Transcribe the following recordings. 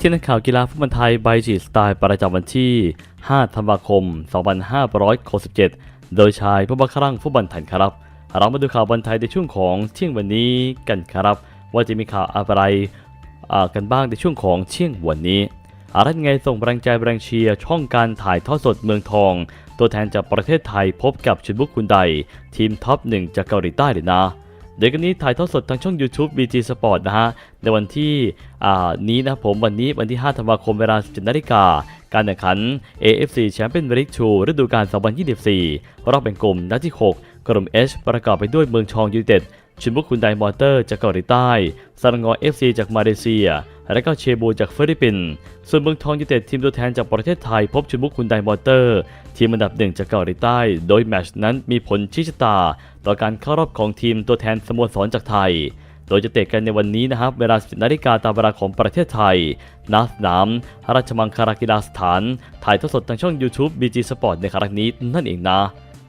ที่นักข่าวกีฬาฟุตบอลไทยใบจีสไตล์ประจำวันที่ 5 ธันวาคม 2567 โดยชายผู้บังคับฟุตบอลไทยครับ เรามาดูข่าวบอลไทยในช่วงของเที่ยงวันนี้กันครับ ว่าจะมีข่าวอะไรอ่ากันบ้างในช่วงของเที่ยงวันนี้อะไรยังไงส่งแรงใจแรงเชียร์ช่องการถ่ายทอดสดเมืองทอง ตัวแทนจากประเทศไทยพบกับชุนบุกคุณใด ทีมท็อปหนึ่งจากเกาหลีใต้เลยนะ เดี๋ยวกันนี้ถ่ายทอดสดทางช่อง YouTube BG Sport นะฮะ ในวันที่นี้นะผมวันนี้วันที่ 5 ธันวาคมเวลา 17นาฬิกา การแข่งขัน AFC Champions League 2ฤดูกาล 2024 รอบแบ่งกลุ่มนัดที่ 6 กลุ่ม H ประกอบไปด้วยเมืองชองยูไนเต็ดชินบุกคุณไดมอเตอร์จากเกาหลีใต้ซารงอ FC จากมาเลเซีย และก็เชบูจากฟิลิปปินส์ ส่วนเมืองทองยูไนเต็ดทีมตัวแทนจากประเทศไทยพบชินบุกคุณไดมอเตอร์ ทีมอันดับหนึ่งจากเกาหลีใต้ โดยแมชนั้นมีผลชี้ชะตา ต่อการเข้ารอบของทีมตัวแทนสโมสรจากไทย โดยจะเตะกันในวันนี้นะครับ เวลา 10นาฬิกาตามเวลาของประเทศไทยณสนามราชมังคลากีฬาสถาน ถ่ายทอดสดทางช่อง YouTube BG Sport ในครั้งนี้นั่นเองนะ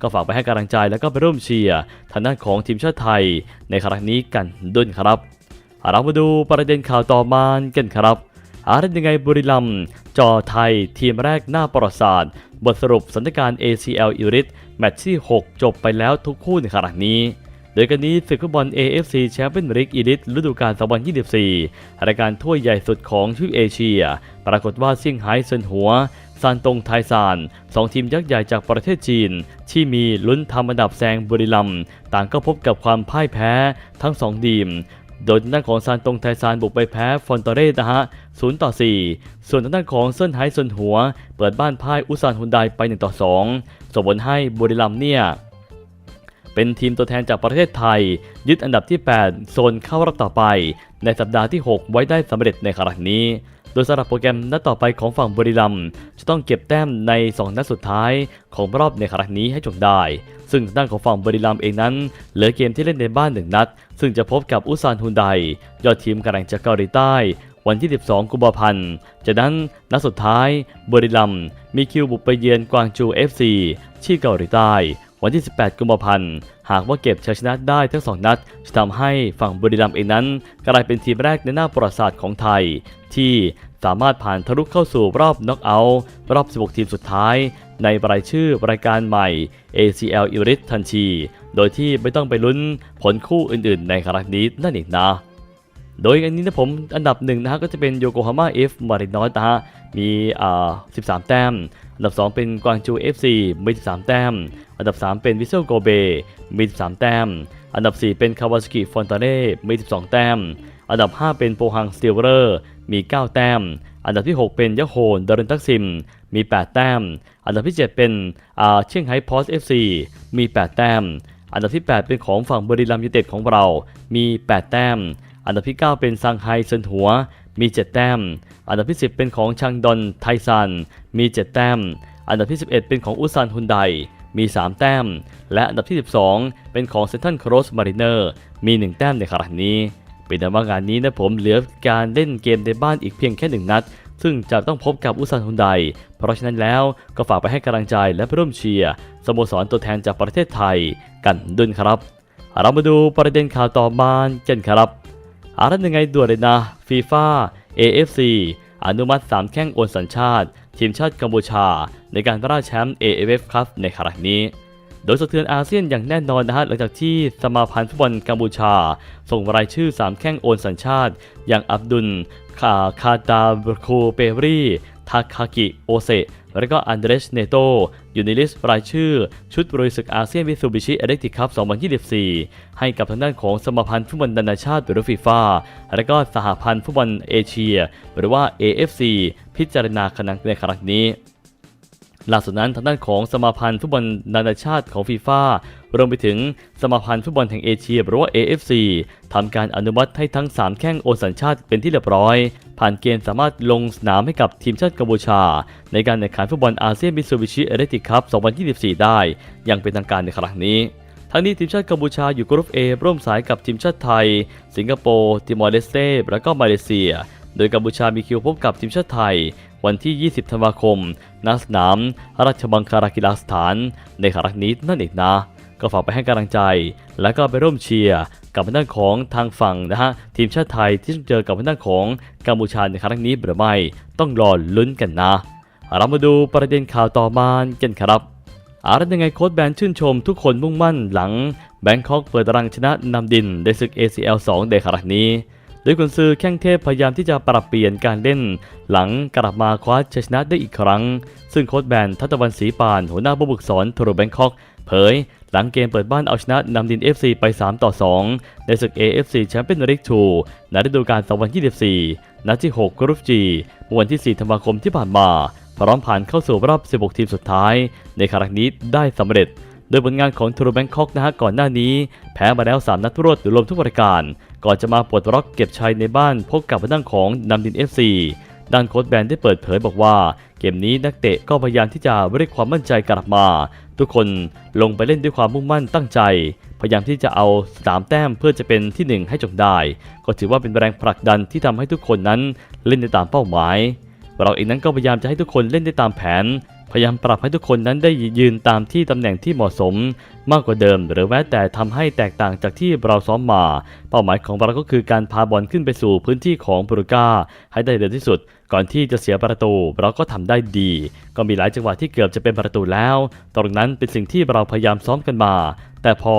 ก็ฝากไปให้กำลังใจแล้วก็ไปร่วมเชียร์ทางด้านของทีมชาติไทย ในครั้งนี้กันด้วยครับเรามาดูประเด็นข่าวต่อมากันครับ อะไรยังไงบุรีรัมจอไทย ทีมแรกหน้าประวัติศาสตร์ บทสรุปสถานการณ์ ACL อิริสแมตช์ที่ 6 จบไปแล้วทุกคู่ในขณะนี้โดยกันนี้ศึกฟุตบอล AFC Champions League อีลิทฤดูกาล 2024 รายการถ้วยใหญ่สุดของทวีปเอเชีย ปรากฏว่าเซี่ยงไฮ้เซินหัว ซานตงไทซานสองทีมยักษ์ใหญ่จากประเทศจีน ที่มีลุ้นทำอันดับแซงบุรีรัม ต่างก็พบกับความพ่ายแพ้ทั้งสองทีม โดยทางด้านของซานตงไทซานบุกไปแพ้ฟอนตอเรสนะฮะ0ต่อ 4 ส่วนทางด้านของเซินไฮซนหัว เปิดบ้านพ่ายอุซานฮุนไดไป 1 ต่อ 2ส่งผลให้บุรีรัมเนี่ยเป็นทีมตัวแทนจากประเทศไทย ยึดอันดับที่ 8 โซนเข้ารอบต่อไป ในสัปดาห์ที่ 6 ไว้ได้สำเร็จในครั้งนี้ โดยสำหรับโปรแกรมนัดต่อไปของฝั่งบุรีรัมย์จะต้องเก็บแต้มใน 2 นัดสุดท้ายของรอบในครั้งนี้ให้จงได้ ซึ่งด้านของฝั่งบุรีรัมย์เองนั้น เหลือเกมที่เล่นในบ้าน 1 นัด ซึ่งจะพบกับอุซานฮุนไดยอดทีมกำลังจากเกาหลีใต้ วันที่ 12 กุมภาพันธ์ จากนั้นนัดสุดท้ายบุรีรัมย์มีคิวบุกไปเยือนกวางจู FC ที่เกาหลีใต้ วันที่ 18 กุมภาพันธ์ หากว่าเก็บชัยชนะได้ทั้ง2นัด จะทำให้ฝั่งบุรีรัมย์เองนั้น กลายเป็นทีมแรกในหน้าประวัติศาสตร์ของไทย ที่สามารถผ่านทะลุเข้าสู่รอบน็อกเอาท์รอบ 16 ทีมสุดท้าย ในรายชื่อรายการใหม่ ACL อิริสทันที โดยที่ไม่ต้องไปลุ้นผลคู่อื่นๆ ในครั้งนี้นั่นเองนะโดยอันนี้นะผมอันดับหนึ่งนะฮะก็จะเป็นโยโกฮาม่าเอฟมารินอสนะฮะมีอ่า13 แต้ม อันดับ 2 เป็นกวางจู FC มี 13 แต้ม อันดับ 3 เป็นวิเซลโกเบ มี 13 แต้ม อันดับ 4 เป็นคาวาสกิฟอนตาเน่ มี 12 แต้ม อันดับ 5 เป็นโปฮังสติลเลอร์ มี 9 แต้ม อันดับที่ 6 เป็นยะโฮนดารินทักซิม มี 8 แต้ม อันดับที่ 7 เป็นอาเชียงไฮ้พอสเอฟซีมี 8 แต้ม อันดับที่ 8 เป็นของฝั่งบรีรัมยูเต็ดของเรา มี 8 แต้ม อันดับที่ 9 เป็นซังไฮเซินหัว มี 7 แต้ม อันดับที่ 10 เป็นของชังดอนไทซัน มี 7 แต้ม อันดับที่ 11 เป็นของอุซานฮุนได มี 3 แต้ม และอันดับที่ 12 เป็นของเซนทันครอสมาริเนอร์ มี 1 แต้มในครั้งนี้ เป็นแต่ว่างานนี้นะผมเหลือการเล่นเกมในบ้านอีกเพียงแค่หนึ่งนัด ซึ่งจะต้องพบกับอุซานฮุนได เพราะฉะนั้นแล้วก็ฝากไปให้กำลังใจและร่วมเชียร์สโมสรตัวแทนจากประเทศไทยกันด้วยครับ เรามาดูประเด็นข่าวต่อมากันครับ อารันยังไงด่วนเลยนะฟีฟ่า AFC อนุมัติ 3 แข้งโอนสัญชาติ ทีมชาติกัมพูชา ในการระราชแชมป์ AFF ครับในครั้งนี้ โดยสะเทือนอาเซียนอย่างแน่นอนนะฮะหลังจากที่สมาพันธ์ฟุตบอลกัมพูชา ส่งรายชื่อ 3 แข้งโอนสัญชาติ อย่างอับดุลคาคาตาบคูเปรีทาคากิโอเซ และก็อันเดรสเนโตอยู่ในลิสต์รายชื่อ ชุดบริสึกอาเซียนวิสูบิชิเอเล็กติคัพ 2024 ให้กับทางด้านของสมาพันธ์ฟุตบอลนานาชาติหรือฟีฟ่าและก็สหพันธ์ฟุตบอลเอเชีย หรือว่า AFC พิจารณาคณะในครั้งนี้ล่าสุดนั้นทางด้านของสมาพันธ์ฟุตบอลนานาชาติของฟีฟ่ารวมไปถึงสมาพันธ์ฟุตบอลแห่งเอเชียหรือว่า AFC ทำการอนุมัติให้ทั้ง 3 แข้งโอนสัญชาติเป็นที่เรียบร้อย ผ่านเกณฑ์สามารถลงสนามให้กับทีมชาติกัมพูชา ในการแข่งขันฟุตบอลอาเซียนมิซูบิชิเอเ t ติคัพ 2024 ได้ อย่างเป็นทางการในครั้งนี้ ทั้งนี้ทีมชาติกัมพูชาอยู่กรุ๊ป A ร่วมสายกับทีมชาติไทย สิงคโปร์ติมอร์เลสเตและก็มาเลเซีย โดยกัมพูชามีคิวพบกับทีมชาติไทย วันที่ 20 ธันวาคมณสนาม ราชบังคลากีฬาสถาน ในครั้งนี้นั่นเองนะ ก็ฝากไปให้กำลังใจ และก็ไปร่วมเชียร์ กับทางด้านของทางฝั่งนะฮะทีมชาติไทยที่ต้องเจอกับทางด้านของกัมพูชาในครั้งนี้หรือไม่ต้องรอลุ้นกันนะ เรามาดูประเด็นข่าวต่อมากันครับอารันยังไงโค้ชแบนชื่นชมทุกคนมุ่งมั่นหลังแบงคอกเปิดตารางชนะนำดินในศึก ACL 2ในครั้งนี้โดยกุนซือแข้งเทพพยายามที่จะปรับเปลี่ยนการเล่น หลังกลับมาคว้าชัยชนะได้อีกครั้ง ซึ่งโค้ชแบนทัตวันศรีปานหัวหน้าผู้ฝึกสอนทรแบงคอก เผย หลังเกมเปิดบ้านเอาชนะนำดิน FC ไป 3 ต่อ 2 ในศึก AFC Champions League 2ในฤดูกาล2024 นัดที่ 6 กรุ๊ป G เมื่อวันที่ 4 ธันวาคมที่ผ่านมา พร้อมผ่านเข้าสู่รอบ 16 ทีมสุดท้าย ในครั้งนี้ได้สำเร็จ โดยผลงานของทูรแบงคอกนะฮะก่อนหน้านี้ แพ้มาแล้ว 3 นัดรวดรวมทุกปรายการ ก่อนจะมาปลดล็อกเก็บชัยในบ้านพบกับทางด้านของนำดิน FC ด้านโค้ชแบนได้เปิดเผยบอกว่า เกมนี้นักเตะก็พยายามที่จะเรียกความมั่นใจกลับมา ทุกคนลงไปเล่นด้วยความมุ่งมั่นตั้งใจ พยายามที่จะเอาสามแต้มเพื่อจะเป็นที่หนึ่งให้จงได้ ก็ถือว่าเป็นแรงผลักดันที่ทำให้ทุกคนนั้นเล่นได้ตามเป้าหมาย เราเองนั้นก็พยายามจะให้ทุกคนเล่นได้ตามแผนพยายามปรับให้ทุกคนนั้นได้ยืนตามที่ตำแหน่งที่เหมาะสม มากกว่าเดิม หรือแม้แต่ทำให้แตกต่างจากที่เราซ้อมมา เป้าหมายของเราก็คือการพาบอลขึ้นไปสู่พื้นที่ของบรูก้าให้ได้เร็วที่สุด ก่อนที่จะเสียประตู เราก็ทำได้ดี ก็มีหลายจังหวะที่เกือบจะเป็นประตูแล้ว ตรงนั้นเป็นสิ่งที่เราพยายามซ้อมกันมา แต่พอ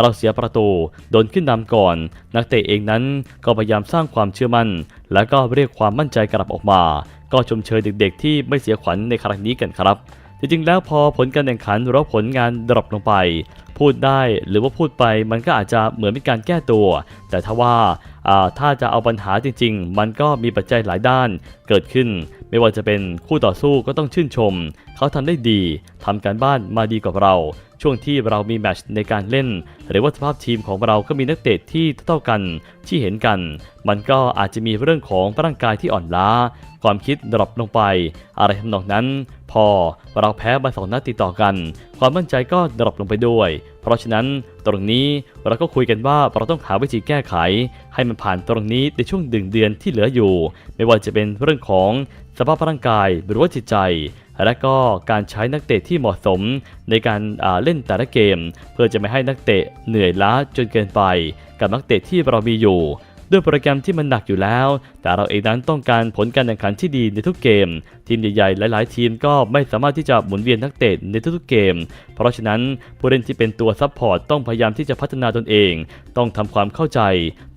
เราเสียประตูโดนขึ้นนำก่อน นักเตะเองนั้นก็พยายามสร้างความเชื่อมั่น และก็เรียกความมั่นใจกลับออกมา ก็ชมเชยเด็กๆ ที่ไม่เสียขวัญในครั้งนี้กันครับ จริงๆแล้วพอผลการแข่งขันหรือว่าผลงานดรอปลงไป พูดได้หรือว่าพูดไปมันก็อาจจะเหมือนเป็นการแก้ตัว แต่ถ้าว่าอ่าถ้าจะเอาปัญหาจริง ๆ มันก็มีปัจจัยหลายด้านเกิดขึ้น ไม่ว่าจะเป็นคู่ต่อสู้ก็ต้องชื่นชม เขาทำได้ดีทำการบ้านมาดีกว่าเรา ช่วงที่เรามีแมชในการเล่น หรือว่าสภาพทีมของเราก็มีนักเตะที่เท่ากันที่เห็นกัน มันก็อาจจะมีเรื่องของร่างกายที่อ่อนล้า ความคิดดรอปลงไป อะไรทำนองนั้น พอเราแพ้มาสองนัดติดต่อกัน ความมั่นใจก็ดรอปลงไปด้วย เพราะฉะนั้นตรงนี้เราก็คุยกันว่าเราต้องหาวิธีแก้ไข ให้มันผ่านตรงนี้ในช่วงดึงเดือนที่เหลืออยู่ ไม่ว่าจะเป็นเรื่องของสภาพร่างกายหรือว่าจิตใจ และก็การใช้นักเตะที่เหมาะสมในการเล่นแต่ละเกม เพื่อจะไม่ให้นักเตะเหนื่อยล้าจนเกินไป กับนักเตะที่เรามีอยู่ ด้วยโปรแกรมที่มันหนักอยู่แล้ว แต่เราเองนั้นต้องการผลการแข่งขันที่ดีในทุกเกม ทีมใหญ่ๆ หลาย ๆ ทีมก็ไม่สามารถที่จะหมุนเวียนนักเตะในทุกๆเกม เพราะฉะนั้นผู้เล่นที่เป็นตัวซัพพอร์ตต้องพยายามที่จะพัฒนาตนเอง ต้องทำความเข้าใจ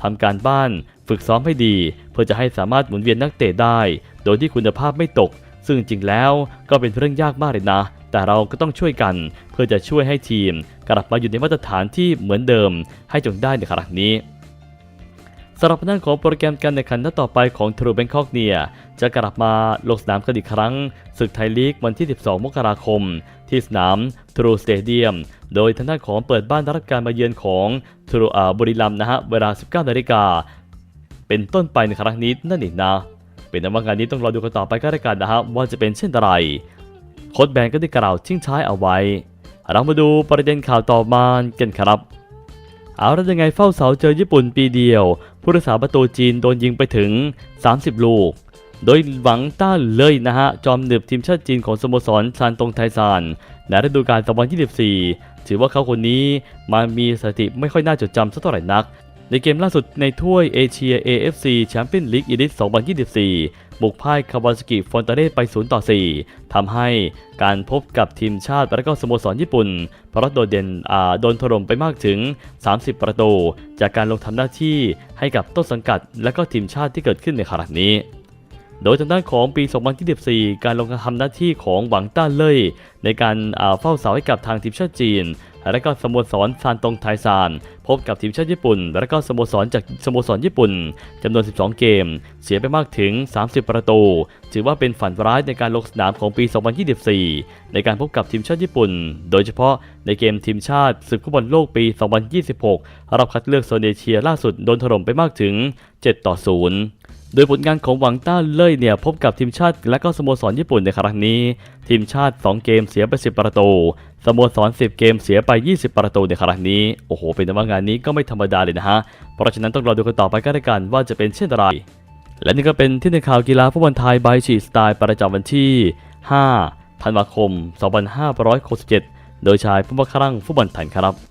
ทำการบ้าน ฝึกซ้อมให้ดี เพื่อจะให้สามารถหมุนเวียนนักเตะได้ โดยที่คุณภาพไม่ตก ซึ่งจริงแล้วก็เป็นเรื่องยากมากเลยนะแต่เราก็ต้องช่วยกันเพื่อจะช่วยให้ทีม กลับมาอยู่ในมาตรฐานที่เหมือนเดิมให้จงได้ในครั้งนี้ สำหรับด้านของโปรแกรมการแข่งขันนัดต่อไปของทรูแบงคอกเนี่ยจะกลับมาลงสนามกันอีกครั้ง ศึกไทยลีกวันที่ 12 มกราคม ที่สนามทรูสเตเดียมโดยทางด้านของเปิดบ้านรับการมาเยือนของทรูอาบุรีรัมนะฮะเวลา 19นาฬิกาเป็นต้นไปในครั้งนี้นั่นเองนะเป็นอันว่างานนี้ต้องรอดูกันต่อไปก็แล้วกันนะฮะว่าจะเป็นเช่นไรโค้ชแบนก็ได้กล่าวทิ้งท้ายเอาไว้เรามาดูประเด็นข่าวต่อมากันครับ เอาแล้วยังไงเฝ้าเสาเจอญี่ปุ่นปีเดียว ผู้รักษาประตูจีนโดนยิงไปถึง 30 ลูก โดยหวังต้าเลยนะฮะ จอมหนึบทีมชาติจีนของสโมสรซานตงไทซานในฤดูกาล2024 ถือว่าเขาคนนี้มามีสถิติไม่ค่อยน่าจดจำสักเท่าไหร่นัก ในเกมล่าสุดในถ้วยเอเชีย AFC แชมเปี้ยนลีกอีดิส2024 บุกพ่ายคาวาซากิฟอนตาเร่ไป0ต่อ4ทำให้การพบกับทีมชาติและก็สโมสรญี่ปุ่นเพราะโดดเด่นอ่าโดนถล่มไปมากถึง 30 ประตู จากการลงทำหน้าที่ให้กับต้นสังกัด และก็ทีมชาติที่เกิดขึ้นในครั้งนี้โดยทางด้านของปี 2024 การลงทำหน้าที่ของหวังต้าเล่ยในการอ่าเฝ้าเสาให้กับทางทีมชาติจีน และก็สโมสรซานตงไทซาน พบกับทีมชาติญี่ปุ่น และก็สโมสรจากสโมสรญี่ปุ่นจำนวน 12 เกม เสียไปมากถึง 30 ประตู ถือว่าเป็นฝันร้ายในการลงสนามของปี 2024 ในการพบกับทีมชาติญี่ปุ่น โดยเฉพาะในเกมทีมชาติศึกฟุตบอลโลกปี 2026รอบคัดเลือกโซนเอเชียล่าสุดโดนถล่มไปมากถึง 7 ต่อ 0 โดยผลงานของหวังต้าเล่ยเนี่ยพบกับทีมชาติและก็สโมสรญี่ปุ่นในครั้งนี้ ทีมชาติ 2 เกมเสียไป 10 ประตู สโมสร 10 เกมเสียไป 20 ประตูในครั้งนี้ โอ้โห เป็นว่างานนี้ก็ไม่ธรรมดาเลยนะฮะ เพราะฉะนั้นต้องรอดูกันต่อไปก็แล้วกันว่าจะเป็นเช่นไร และนี่ก็เป็นที่ในข่าวกีฬาฟุตบอลไทยบายชีสไตล์ประจำวันที่ 5 ธันวาคม 2567 โดยชายผู้บังคับฟุตบอลไทยครับ